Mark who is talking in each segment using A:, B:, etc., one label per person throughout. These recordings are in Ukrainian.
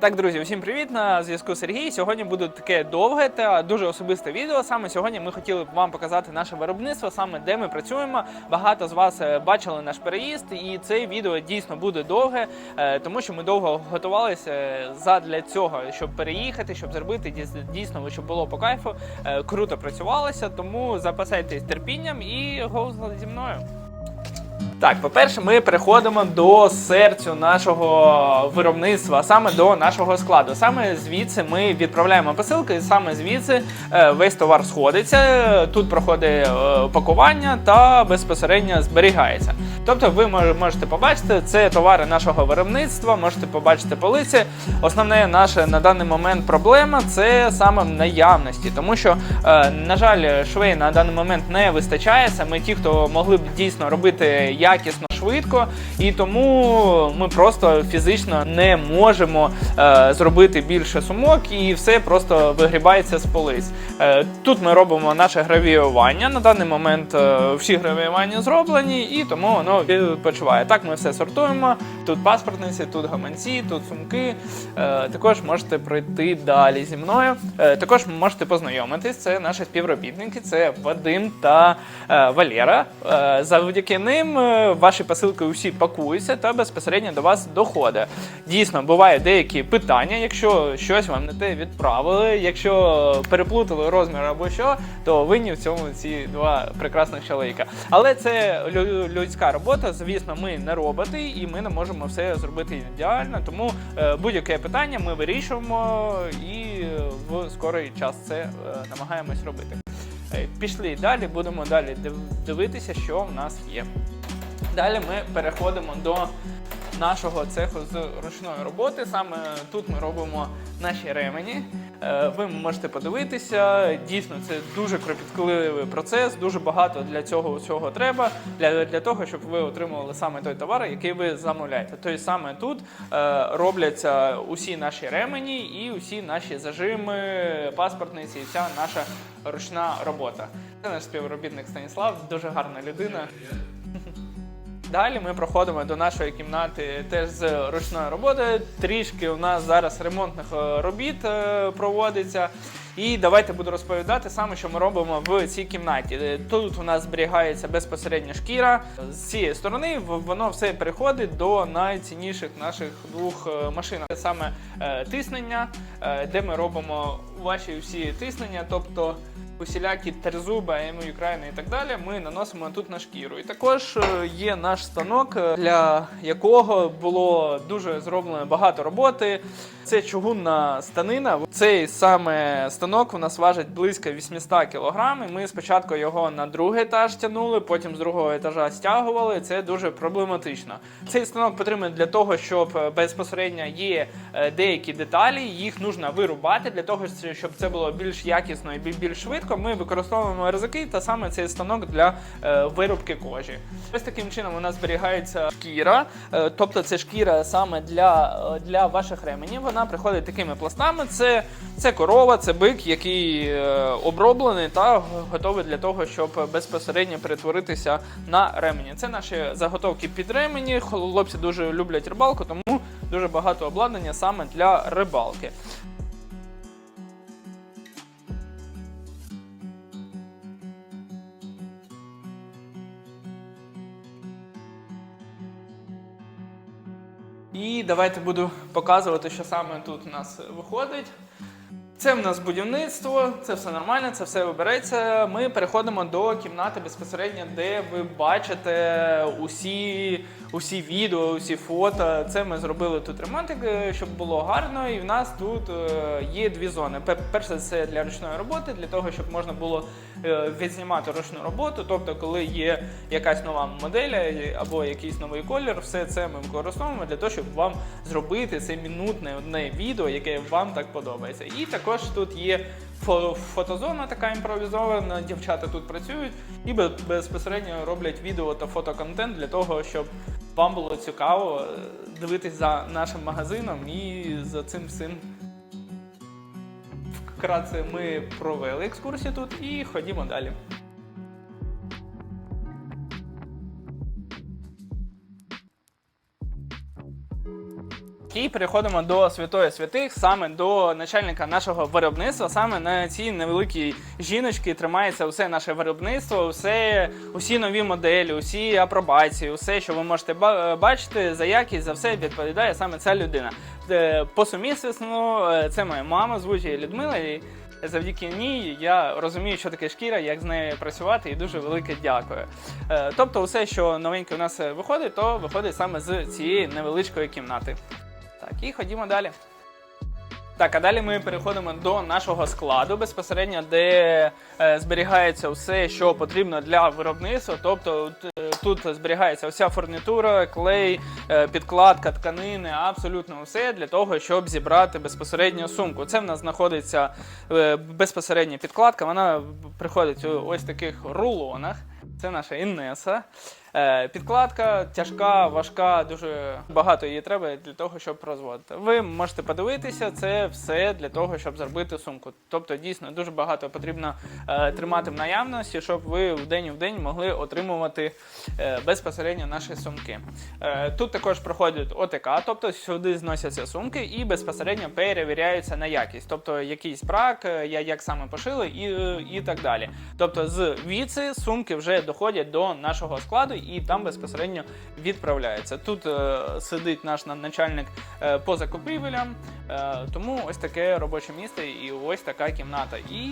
A: Так, друзі, всім привіт! На зв'язку Сергій. Сьогодні буде таке довге та дуже особисте відео. Саме сьогодні ми хотіли б вам показати наше виробництво, саме де ми працюємо. Багато з вас е, бачили наш переїзд, і це відео дійсно буде довге, е, тому що ми довго готувалися е, задля цього, щоб переїхати, щоб зробити дійс- дійсно, щоб було по кайфу. Круто працювалося, тому запасайтесь терпінням і го зі мною. Так, по-перше, ми переходимо до серцю нашого виробництва, саме до нашого складу. Саме звідси ми відправляємо посилки, і саме звідси е, весь товар сходиться. Тут проходить е, пакування та безпосередньо зберігається. Тобто, ви можете побачити, це товари нашого виробництва, можете побачити полиці. Основне наша на даний момент проблема це саме в наявності, тому що, е, на жаль, швей на даний момент не вистачає. Саме ті, хто могли б дійсно робити якісно, швидко, і тому ми просто фізично не можемо е, зробити більше сумок, і все просто вигрібається з полиць. Е, тут ми робимо наше гравіювання. На даний момент всі гравіювання зроблені, і тому воно відпочиває. Так ми все сортуємо. Тут паспортниці, тут гаманці, тут сумки. Е, також можете пройти далі зі мною. Е, також можете познайомитись. Це наші співробітники, це Вадим та е, Валера. Завдяки ним ваші посилки усі пакуються та безпосередньо до вас доходить. Дійсно, бувають деякі питання. Якщо щось вам не те відправили, якщо переплутали розмір або що, то винні в цьому ці два прекрасних чоловіка. Але це людська робота. Звісно, ми не роботи, і ми не можемо все зробити ідеально. Тому е, будь-яке питання ми вирішуємо і е, в скорий час це е, намагаємось робити. Пішли далі, будемо далі дивитися, що в нас є. Далі ми переходимо до нашого цеху з ручної роботи. Саме тут ми робимо наші ремені. Е, Ви можете подивитися. Дійсно, це дуже кропіткливий процес, дуже багато для цього усього треба. Для, для того, щоб ви отримували саме той товар, який ви замовляєте. Тобто саме тут е, робляться усі наші ремені і усі наші зажими, паспортниці, і вся наша ручна робота. Це наш співробітник Станіслав, дуже гарна людина. Далі ми проходимо до нашої кімнати теж з ручної роботи. Трішки у нас зараз ремонтних е, робіт е, проводиться. І давайте буду розповідати саме, що ми робимо в цій кімнаті. Е, Тут у нас зберігається безпосередньо шкіра. З цієї сторони воно все переходить до найцінніших наших двох машин. Це саме тиснення, де ми робимо ваші всі тиснення, тобто усілякі терзуби, АМУ Україна і так далі, ми наносимо тут на шкіру. І також е, є наш станок, е, для якого було дуже зроблено багато роботи. Це чугунна станина. Цей саме станок у нас важить близько 800 кг. Ми спочатку його на другий етаж тягнули, потім з другого етажа стягували. Це дуже проблематично. Цей станок потрібен для того, щоб е, безпосередньо є е, деякі деталі, їх потрібно вирубати для того, щоб це було більш якісно і більш швидко. Ми використовуємо ризики та саме цей станок для е, вирубки кожі. Ось таким чином у нас зберігається шкіра, тобто це шкіра саме для, для ваших ременів. Вона приходить такими пластами. Це, це корова, це бик, який е, оброблений та готовий для того, щоб безпосередньо перетворитися на ремені. Це наші заготовки під ремені. Хлопці дуже люблять рибалку, тому дуже багато обладнання саме для рибалки. Давайте буду показувати, що саме тут у нас виходить. Це в нас будівництво, це все нормально, це все вибереться. Ми переходимо до кімнати безпосередньо, де ви бачите усі, усі відео, усі фото. Це ми зробили тут ремонтик, е, щоб було гарно. І в нас тут е, є дві зони. Перше, це для ручної роботи, для того, щоб можна було е, відзнімати ручну роботу. Тобто, коли є якась нова модель або якийсь новий колір, все це ми використовуємо для того, щоб вам зробити це мінутне одне відео, яке вам так подобається. І також тут є фо- фотозона така імпровізована. Дівчата тут працюють і безпосередньо роблять відео та фотоконтент для того, щоб вам було цікаво е, дивитись за нашим магазином і за цим всім. Вкратце ми провели екскурсію тут і ходімо далі. І переходимо до святої святих, саме до начальника нашого виробництва. Саме на цій невеликій жіночці тримається все наше виробництво, все, усі нові моделі, усі апробації, усе, що ви можете бачити, за якість, за все відповідає саме ця людина. Е, По сумісництву, е, це моя мама, звуть Людмила. І Завдяки ній я розумію, що таке шкіра, як з нею працювати, і дуже велике дякую. Е, Тобто, усе, що новеньке у нас виходить, то виходить саме з цієї невеличкої кімнати. Так, і ходімо далі. Так, а далі ми переходимо до нашого складу безпосередньо, де е, зберігається все, що потрібно для виробництва. Тобто е, тут зберігається вся фурнітура, клей, е, підкладка, тканини, абсолютно все для того, щоб зібрати безпосередньо сумку. Це в нас знаходиться безпосередня підкладка. Вона приходить у ось таких рулонах. Це наша Іннеса. Е, Підкладка тяжка, важка, дуже багато її треба для того, щоб розводити. Ви можете подивитися, це все для того, щоб зробити сумку. Тобто, дійсно дуже багато потрібно е, тримати в наявності, щоб ви вдень і вдень могли отримувати е, безпосередньо наші сумки. Тут також проходить ОТК, тобто сюди зносяться сумки і безпосередньо перевіряються на якість, тобто якийсь брак, я- як саме пошили і, і так далі. Тобто з віци сумки вже доходять до нашого складу і там безпосередньо відправляються. Тут е, сидить наш начальник е, по закупівелям, е, тому ось таке робоче місце і ось така кімната. І,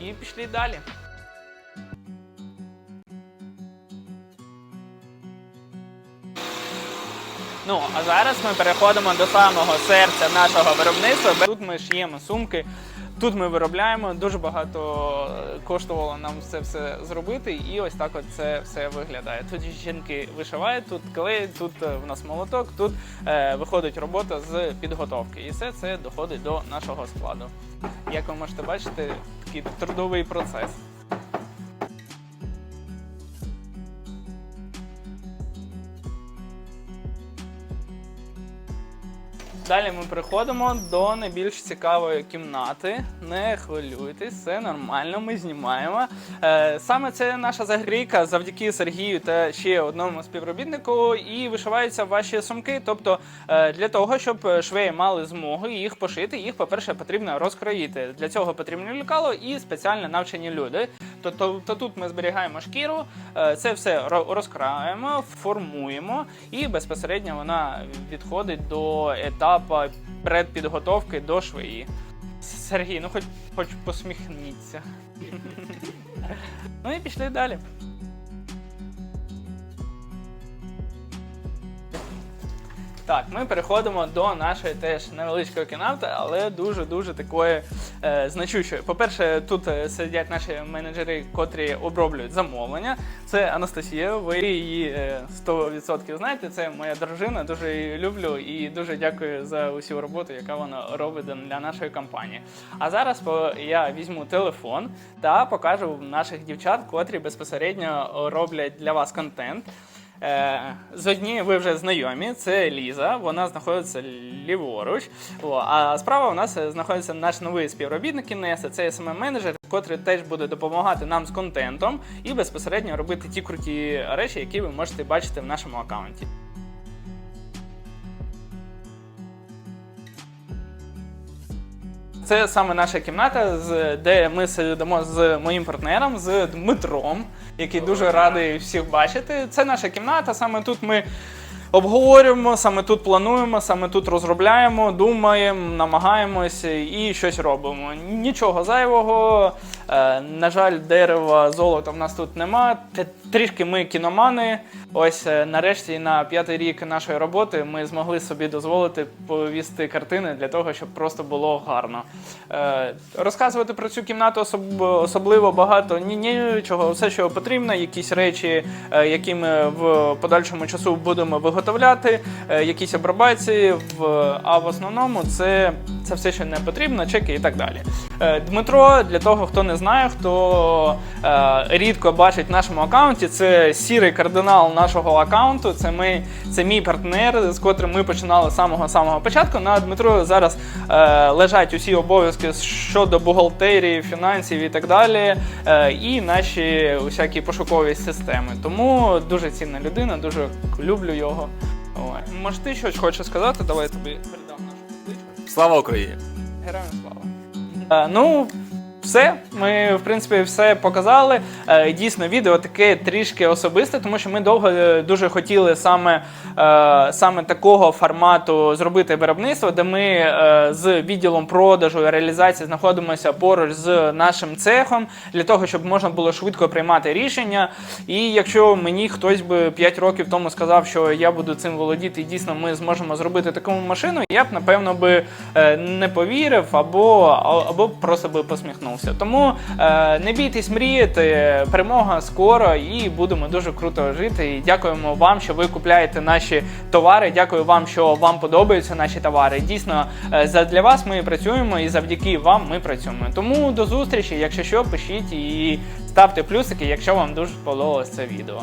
A: і пішли далі. Ну, а зараз ми переходимо до самого серця нашого виробництва. Тут ми шиємо сумки, тут ми виробляємо. Дуже багато коштувало нам це все зробити, і ось так от це все виглядає. Тут жінки вишивають, тут клей, тут е, в нас молоток, тут е, виходить робота з підготовки. І все це доходить до нашого складу. Як ви можете бачити, такий трудовий процес. Далі ми приходимо до найбільш цікавої кімнати. Не хвилюйтесь, все нормально, ми знімаємо. Е, саме це наша загрійка завдяки Сергію та ще одному співробітнику. І вишиваються ваші сумки. Тобто, е, для того, щоб швеї мали змогу їх пошити, їх, по-перше, потрібно розкроїти. Для цього потрібно лікало і спеціально навчені люди. То, то, то тут ми зберігаємо шкіру, е, це все розкраємо, формуємо, і безпосередньо вона відходить до етапу предпідготовки до швеї. Сергій, ну хоч, хоч посміхніться. ну і пішли далі. Так, ми переходимо до нашої теж невеличкої кімнати, але дуже-дуже такої е, значущої. По-перше, тут е, сидять наші менеджери, котрі оброблюють замовлення. Це Анастасія, ви її е, 100% знаєте. Це моя дружина, дуже її люблю і дуже дякую за усю роботу, яка вона робить для нашої компанії. А зараз я візьму телефон та покажу наших дівчат, котрі безпосередньо роблять для вас контент. Е, З однією ви вже знайомі, це Ліза, вона знаходиться ліворуч. А справа у нас е, знаходиться наш новий співробітник Інеса, це smm менеджер котрий теж буде допомагати нам з контентом і безпосередньо робити ті круті речі, які ви можете бачити в нашому аккаунті. Це саме наша кімната, де ми сидимо з моїм партнером, з Дмитром, який дуже радий всіх бачити. Це наша кімната. Саме тут ми обговорюємо, саме тут плануємо, саме тут розробляємо, думаємо, намагаємося і щось робимо. Нічого зайвого. Е, На жаль, дерева, золота в нас тут нема. Трішки ми кіномани. Ось е, нарешті на п'ятий рік нашої роботи ми змогли собі дозволити повісти картини для того, щоб просто було гарно. Е, Розказувати про цю кімнату особ- особливо багато ні, нічого. Все, що потрібно, якісь речі, які ми в подальшому часу будемо виготовляти, якісь апробації. В, а в основному це, це все, що не потрібно, чеки і так далі. Е, Дмитро, для того, хто не знає, хто е, рідко бачить в нашому аккаунті, це сірий кардинал нашого аккаунту. Це ми, це мій партнер, з котрим ми починали з самого самого початку. На Дмитро зараз е, лежать усі обов'язки щодо бухгалтерії, фінансів і так далі, і наші усякі пошукові системи. Тому дуже цінна людина, дуже люблю його. Ой. Може, ти щось хочеш сказати? Давай я тобі передам нашу табличку.
B: Слава Україні!
A: Героям слава. Е, ну, все. Ми, в принципі, все показали. Е, дійсно, відео таке трішки особисте, тому що ми довго е, дуже хотіли саме, е, саме такого формату зробити виробництво, де ми з відділом продажу і реалізації знаходимося поруч з нашим цехом для того, щоб можна було швидко приймати рішення. І якщо мені хтось би 5 років тому сказав, що я буду цим володіти, і дійсно ми зможемо зробити таку машину, я б напевно би не повірив або, або просто би посміхнувся. Тому е, не бійтесь мріяти, перемога скоро і будемо дуже круто жити. І дякуємо вам, що ви купляєте наші товари. Дякую вам, що вам подобаються наші товари. Дійсно, е, задля вас ми працюємо і завдяки вам ми працюємо. Тому до зустрічі. Якщо що, пишіть і ставте плюсики, якщо вам дуже сподобалось це відео.